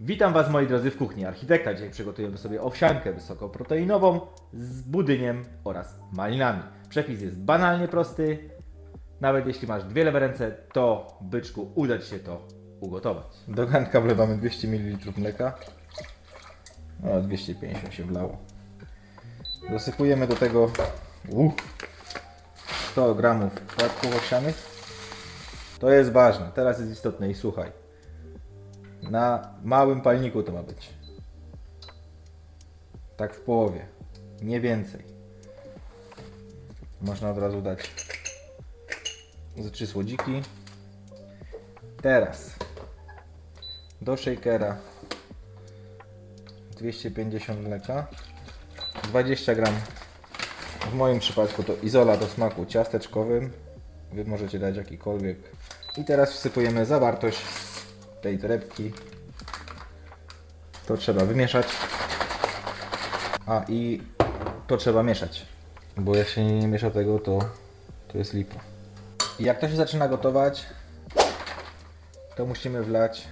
Witam Was moi drodzy w kuchni architekta. Dzisiaj przygotujemy sobie owsiankę wysokoproteinową z budyniem oraz malinami. Przepis jest banalnie prosty. Nawet jeśli masz dwie lewe ręce, to byczku uda Ci się to ugotować. Do garnka wlewamy 200 ml mleka. O, 250 się wlało. Dosypujemy do tego uh, 100 gramów płatków owsianych. To jest ważne, teraz jest istotne i słuchaj. Na małym palniku to ma być. Tak w połowie, nie więcej. Można od razu dać ze trzy słodziki. Teraz do shakera 250 mleka 20 gram w moim przypadku to izola do smaku ciasteczkowym wy możecie dać jakikolwiek i teraz wsypujemy zawartość tej torebki. To trzeba wymieszać. A i to trzeba mieszać. Bo jak się nie miesza tego to to jest lipa. I jak to się zaczyna gotować to musimy wlać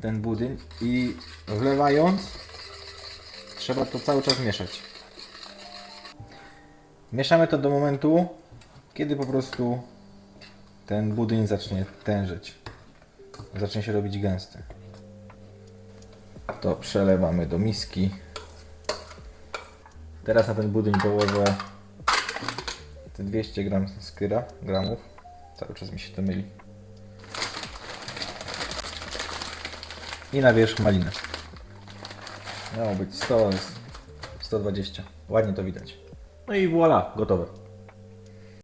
ten budyń. I wlewając trzeba to cały czas mieszać. Mieszamy to do momentu, kiedy po prostu ten budyń zacznie tężyć. Zacznie się robić gęsty. To przelewamy do miski. Teraz na ten budyń położę te 200 gram skyra, gramów. Cały czas mi się to myli. I na wierzch malinę. Miało być 100, jest 120. Ładnie to widać. No i voilà, gotowe.